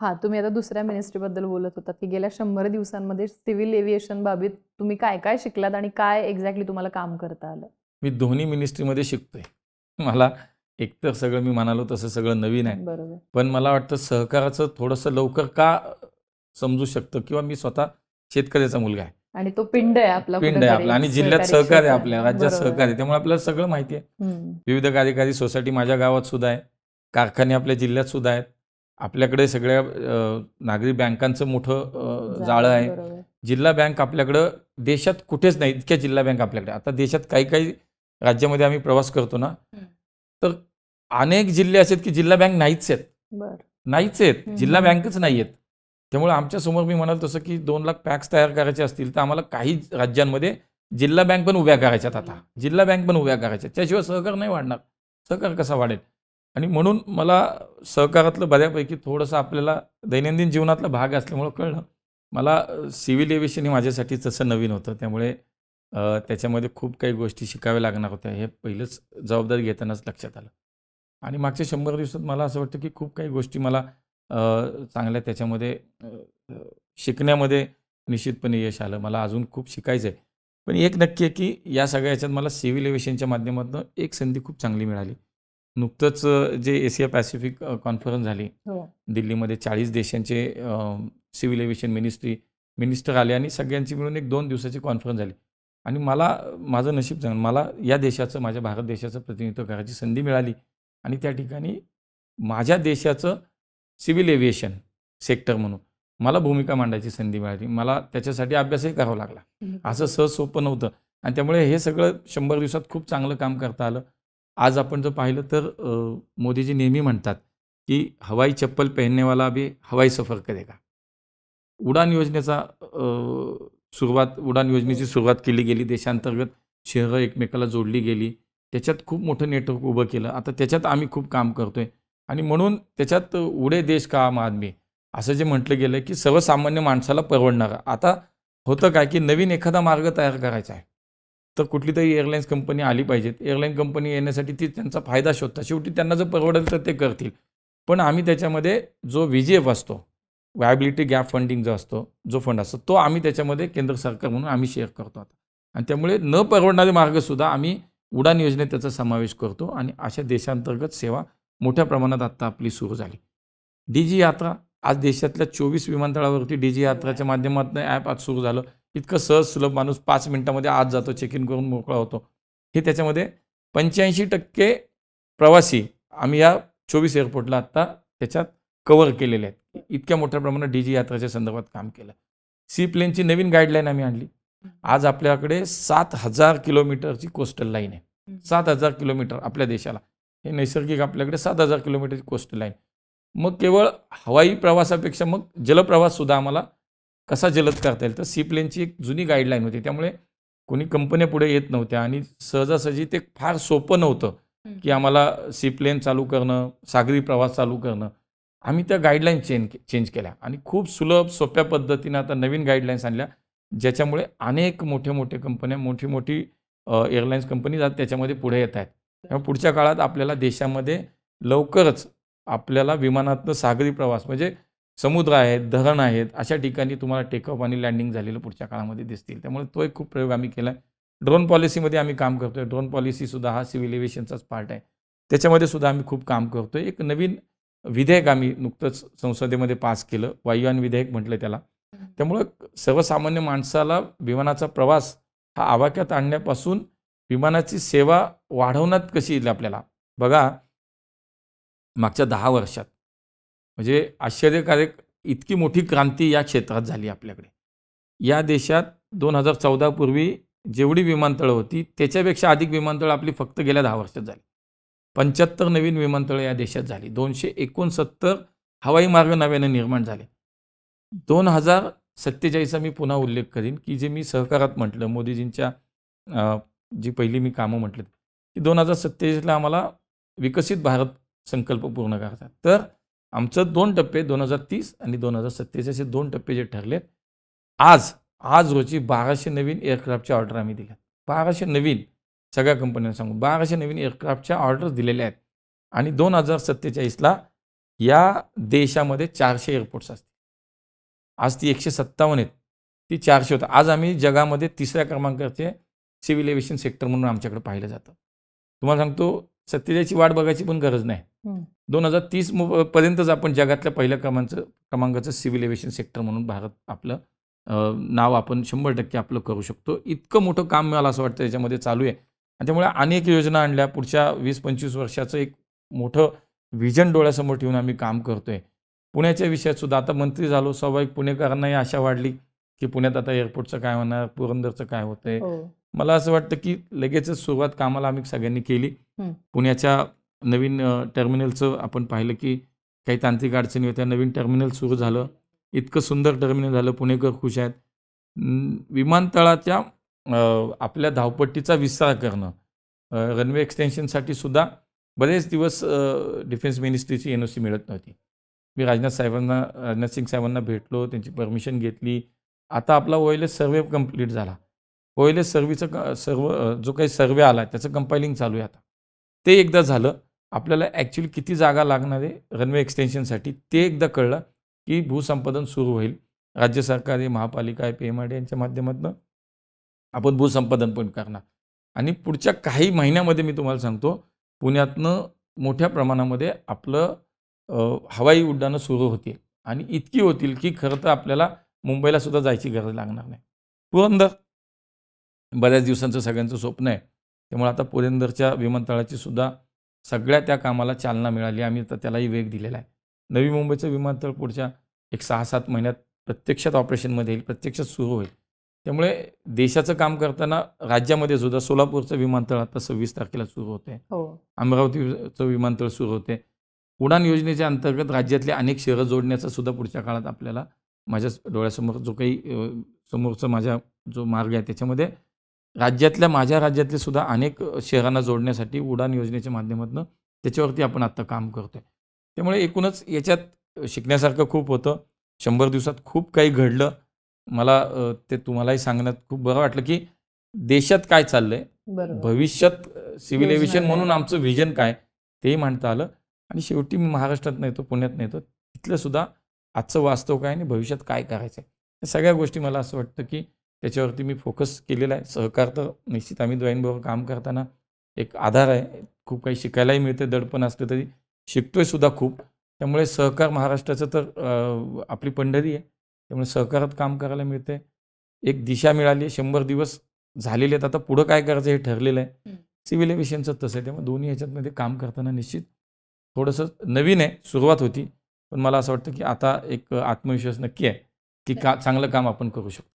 हां, तुम्ही आता दुसऱ्या मिनिस्ट्रीबद्दल बोलत होतात, की गेल्या 100 दिवसांमध्ये सिव्हिल एव्हिएशन बाबतीत तुम्ही काय-काय शिकलात आणि काय एक्झॅक्टली तुम्हाला काम करता आलं? मी दोन्ही मिनिस्ट्रीमध्ये शिकतोय. मला एकतर सगळं मी म्हणालो तसं सगळं नवीन आहे. बरोबर. पण मला वाटतं सहकाराचं थोडंसं लवकर का समजू शकतं किंवा मी स्वतः शेतकऱ्याचा मुलगा आहे. आणि तो पिंड आहे आपला पिंड आहे आपला आणि जिल्ह्यात सहकारी सहकार्य आहे. आपल्या, राज्यात. सहकार्य आहे. त्यामुळे आपल्याला सगळं माहिती आहे. विविध कार्यकारी सोसायटी माझ्या गावात सुद्धा आहे. कारखाने आपल्या जिल्ह्यात सुद्धा आहेत. आपल्याकडे सगळ्या नागरी बँकांचं मोठं जाळं आहे. जिल्हा बँक आपल्याकडं देशात कुठेच नाही इतक्या जिल्हा बँक आपल्याकडे. आता देशात काही काही राज्यामध्ये आम्ही प्रवास करतो ना. तर अनेक जिल्हे असे आहेत की जिल्हा बँक नाहीच आहेत. नाहीच आहेत. जिल्हा. बँकच नाही आहेत. त्यामुळे आमच्यासमोर मी म्हणाल तसं की 2 लाख पॅक्स तयार करायचे असतील तर आम्हाला काही राज्यांमध्ये जिल्हा बँक पण उभ्या करायच्यात आता. जिल्हा बँक पण उभ्या करायच्या. त्याशिवाय सहकार नाही वाढणार. सहकार कसा वाढेल? आणि म्हणून मला सहकारातलं बऱ्यापैकी थोडंसं आपल्याला दैनंदिन जीवनातला भाग असल्यामुळं कळलं. मला सिव्हिल एव्हिएशन हे माझ्यासाठी तसं नवीन होतं. त्यामुळे त्याच्यामध्ये खूप काही गोष्टी शिकाव्या लागणार होत्या. हे पहिलंच जबाबदारी घेतानाच लक्षात आलं. आणि मागच्या शंभर दिवसात मला असं वाटतं की खूप काही गोष्टी मला चांगल्या त्याच्यामध्ये शिकण्यामध्ये निश्चितपणे यश आलं. मला अजून खूप शिकायचं आहे. पण एक नक्की आहे की या सगळ्या याच्यात मला सिव्हिल एव्हिएशनच्या माध्यमातून एक संधी खूप चांगली मिळाली. नुकतंच जे एशिया पॅसिफिक कॉन्फरन्स झाली. हो. दिल्लीमध्ये 40 देशांचे सिव्हिल एव्हिएशन मिनिस्ट्री मिनिस्टर आले आणि सगळ्यांची मिळून एक 2 दिवसाची कॉन्फरन्स झाली. आणि मला माझं नशीब चांगलं मला या देशाचं माझ्या भारत देशाचं प्रतिनिधित्व करायची संधी मिळाली आणि त्या ठिकाणी माझ्या देशाचं सिव्हिल एव्हिएशन सेक्टर म्हणून मला भूमिका मांडायची संधी मिळाली. मला त्याच्यासाठी अभ्यासही करावा लागला. असं सहज सोपं नव्हतं आणि त्यामुळे हे सगळं 100 दिवसात खूप चांगलं काम करता आलं. आज आपण जर पाहिलं तर मोदीजी नेहमी म्हणतात की हवाई चप्पल पहननेवाला भी हवाई सफर करेगा. उडान योजनेचा सुरुवात उडान योजनेची सुरुवात केली गेली. देशांतर्गत शहरं एकमेकाला जोडली गेली. त्याच्यात खूप मोठं नेटवर्क उभं केलं. आता त्याच्यात आम्ही खूप काम करतोय आणि म्हणून त्याच्यात उडे देश का आम आदमी असं जे म्हटलं गेलं की सर्वसामान्य माणसाला परवडणारं. आता होतं काय की नवीन एखादा मार्ग तयार करायचा आहे. तर कुठलीतरी एअरलाईन्स कंपनी आली पाहिजेत एअरलाईन कंपनी येण्यासाठी ती त्यांचा फायदा शोधतात. शेवटी त्यांना जर परवडेल तर ते करतील. पण आम्ही त्याच्यामध्ये जो व्ही-जी-एफ असतो, व्हायबिलिटी गॅप फंडिंग जो असतो, जो फंड असतो, तो आम्ही त्याच्यामध्ये केंद्र सरकार म्हणून आम्ही शेअर करतो आता. आणि त्यामुळे न परवडणारे मार्गसुद्धा आम्ही उडान योजनेत त्याचा समावेश करतो आणि अशा देशांतर्गत सेवा मोठ्या प्रमाणात आत्ता आपली सुरू झाली. डी-जी यात्रा आज देशातल्या 24 विमानतळावरती डी-जी यात्राच्या माध्यमातून ॲप आज सुरू झालं. इतकं सहज सुलभ माणूस 5 मिनिटामध्ये आत जातो, चेक इन करून मोकळा होतो. हे त्याच्यामध्ये 85% प्रवासी आम्ही या 24 एअरपोर्टला आत्ता त्याच्यात कव्हर केलेले आहेत. इतक्या मोठ्या प्रमाणात डी-जी यात्राच्या संदर्भात काम केलं. सी प्लेनची नवीन गाईडलाईन आम्ही आणली. आज आपल्याकडे 7000 किलोमीटरची कोस्टल लाईन आहे. 7000 किलोमीटर आपल्या देशाला. हे नैसर्गिक आपल्याकडे 7000 किलोमीटरची कोस्टल लाईन. मग केवळ हवाई प्रवासापेक्षा मग जलप्रवाससुद्धा आम्हाला कसा जलद करता येईल तर सी प्लेनची एक जुनी गाईडलाईन होती. त्यामुळे कोणी कंपन्या पुढे येत नव्हत्या आणि सहजासहजी ते फार सोपं नव्हतं. की आम्हाला सी प्लेन चालू करणं, सागरी प्रवास चालू करणं. आम्ही त्या गाईडलाईन चेंज चेंज केल्या आणि खूप सुलभ सोप्या पद्धतीनं आता नवीन गाईडलाईन्स आणल्या. ज्याच्यामुळे अनेक मोठ्या-मोठ्या कंपन्या, मोठी-मोठी अ, एअरलाईन्स कंपनीज आज त्याच्यामध्ये पुढे येत आहेत. त्यामुळे पुढच्या काळात आपल्याला देशामध्ये लवकरच आपल्याला विमानातनं सागरी प्रवास म्हणजे समुद्र आहेत, धरण आहेत, अशा ठिकाणी तुम्हाला टेकअप आणि लँडिंग झालेलं पुढच्या काळामध्ये दिसतील. त्यामुळे तो एक खूप प्रयोग आम्ही केला आहे. ड्रोन पॉलिसीमध्ये आम्ही काम करतो आहे ड्रोन पॉलिसीसुद्धा हा सिव्हिल एव्हिएशनचाच पार्ट आहे. त्याच्यामध्ये सुद्धा आम्ही खूप काम करतोय. एक नवीन विधेयक आम्ही नुकतंच संसदेमध्ये पास केलं. वायुयान विधेयक म्हटलं त्याला. त्यामुळं सर्वसामान्य माणसाला विमानाचा प्रवास हा आवाक्यात आणण्यापासून विमानाची सेवा वाढवण्यात कशी येईल आपल्याला. बघा मागच्या दहा वर्षात म्हणजे आश्चर्यकारक इतकी मोठी क्रांती या क्षेत्रात झाली आपल्याकडे. या देशात दोन हजार चौदापूर्वी जेवढी विमानतळं होती त्याच्यापेक्षा अधिक विमानतळं आपली फक्त गेल्या दहा वर्षात झाली. 75 नवीन विमानतळं या देशात झाली. 269 हवाई मार्ग नव्याने निर्माण झाले. 2047चा मी पुन्हा उल्लेख करीन की जे मी सहकारात म्हटलं मोदीजींच्या जी पहिली मी कामं म्हटलं की 2047ला आम्हाला विकसित भारत संकल्प पूर्ण करायचा तर आमचं दोन टप्पे 2030 आणि 2047 असे दोन टप्पे जे ठरलेत. आज आज रोजी बाराशे नवीन एअरक्राफ्टच्या ऑर्डर आम्ही दिल्यात. 1200 नवीन सगळ्या कंपन्यांना सांगू बाराशे नवीन एअरक्राफ्टच्या ऑर्डर दिलेल्या आहेत. आणि 2047ला या देशामध्ये चारशे एअरपोर्ट्स असतील. आज ती एकशे सत्तावन्न आहेत. ती चारशे होतं. आज आम्ही जगामध्ये तिसऱ्या क्रमांकाचे सिव्हिल एव्हिएशन सेक्टर म्हणून आमच्याकडे पाहिलं जातं. तुम्हाला सांगतो सत्तेजाची वाट बघायची पण गरज नाही. दोन हजार तीस पर्यंतच आपण जगातल्या पहिल्या क्रमांकाचं क्रमांकाचं सिव्हिल एव्हिएशन सेक्टर म्हणून भारत आपलं नाव आपण शंभर टक्के आपलं करू शकतो. इतकं मोठं काम मला असं वाटतं याच्यामध्ये चालू आहे. आणि त्यामुळे अनेक योजना आणल्या. पुढच्या वीस पंचवीस वर्षाचं एक मोठं व्हिजन डोळ्यासमोर ठेवून आम्ही काम करतोय. पुण्याच्या विषयात सुद्धा आता मंत्री झालो. स्वाभाविक पुणेकरांनाही आशा वाढली की पुण्यात आता एअरपोर्टचं काय होणार? पुरंदरचं काय होतंय? हो. मला असं वाटतं की लगेचच सुरुवात कामाला आम्ही सगळ्यांनी केली. पुण्याच्या नवीन टर्मिनलचं आपण पाहिलं की काही तांत्रिक अडचणी होत्या नवीन टर्मिनल सुरू झालं. इतकं सुंदर टर्मिनल झालं पुणेकर खुश आहेत. विमानतळाच्या आपल्या धावपट्टीचा विस्तार करणं. रनवे एक्सटेन्शनसाठी सुद्धा बरेच दिवस डिफेन्स मिनिस्ट्रीची एन ओ सी मिळत नव्हती. मी राजनाथ साहेबांना राजनाथ सिंग साहेबांना भेटलो त्यांची परमिशन घेतली. आता आपला ओएलएस सर्वे कंप्लीट झाला. ओएलएस सर्व्हीचं क सर्व जो काही सर्वे आला त्याचं कंपायलिंग चालू आहे आता. ते एकदा झालं. आपल्याला ॲक्च्युली किती जागा लागणार आहे रनवे एक्सटेन्शनसाठी ते एकदा कळलं की भूसंपादन सुरू होईल. राज्य सरकार आहे महापालिका आहे पी एम आर डी यांच्या माध्यमातून आपण भूसंपादन पण करणार. आणि पुढच्या काही महिन्यामध्ये मी तुम्हाला सांगतो पुण्यातनं मोठ्या प्रमाणामध्ये आपलं हवाई उड्डाणं सुरू होतील. आणि इतकी होतील की खरं तर आपल्याला मुंबईला सुद्धा जायची गरज लागणार नाही. पुरंदर बऱ्याच दिवसांचं सगळ्यांचं स्वप्न आहे. त्यामुळे आता पुरंदरच्या विमानतळाची सुद्धा सगळ्या त्या कामाला चालना मिळाली. आम्ही आता त्यालाही वेग दिलेला आहे. नवी मुंबईचं विमानतळ पुढच्या एक सहा सात महिन्यात प्रत्यक्षात ऑपरेशनमध्ये येईल प्रत्यक्षात सुरू होईल. त्यामुळे देशाचं काम करताना राज्यामध्ये सुद्धा सोलापूरचं विमानतळ आता सव्वीस तारखेला सुरू होते हो. अमरावतीचं विमानतळ सुरू होते उडान योजनेच्या अंतर्गत राज्यातले अनेक शहरं जोडण्याचा सुद्धा पुढच्या काळात आपल्याला माझ्या डोळ्यासमोर जो काही समोरचा माझा जो मार्ग आहे त्याच्यामध्ये राज्यातल्या माझ्या राज्यातले सुद्धा अनेक शहरांना जोडण्यासाठी उडान योजनेच्या माध्यमातून त्याच्यावरती आपण आत्ता काम करतोय. त्यामुळे एकूणच याच्यात शिकण्यासारखं खूप होतं. शंभर दिवसात खूप काही घडलं. मला ते तुम्हालाही सांगण्यात खूप बरं वाटलं की देशात काय चाललंय? भविष्यात सिव्हिल एव्हिएशन? म्हणून आमचं व्हिजन काय? तेही म्हणता आलं. आणि शेवटी मी महाराष्ट्रात नाही तो पुण्यात नाही तो तिथलं सुद्धा आजचं वास्तव काय आणि भविष्यात काय करायचं आहे या सगळ्या गोष्टी मला असं वाटतं की त्याच्यावरती मी फोकस केलेला आहे. सहकार तर निश्चित आम्ही द्वयंबरोबर काम करताना एक आधार आहे. खूप काही शिकायलाही मिळते. दडपण असलं तरी शिकतोय सुद्धा खूप. त्यामुळे सहकार महाराष्ट्राचं तर आपली पंढरी आहे. त्यामुळे सहकारात काम करायला मिळते. एक दिशा मिळाली आहे. शंभर दिवस झालेले आहेत. आता पुढं काय करायचं हे ठरलेलं आहे. सिव्हिल एव्हिएशनचं तसं आहे. त्यामुळे दोन्ही ह्याच्यातमध्ये काम करताना निश्चित थोडंसं नवीन आहे. सुरुवात होती. पण मला असं वाटतं की आता एक आत्मविश्वास नक्की आहे की का चांगलं काम आपण करू शकतो.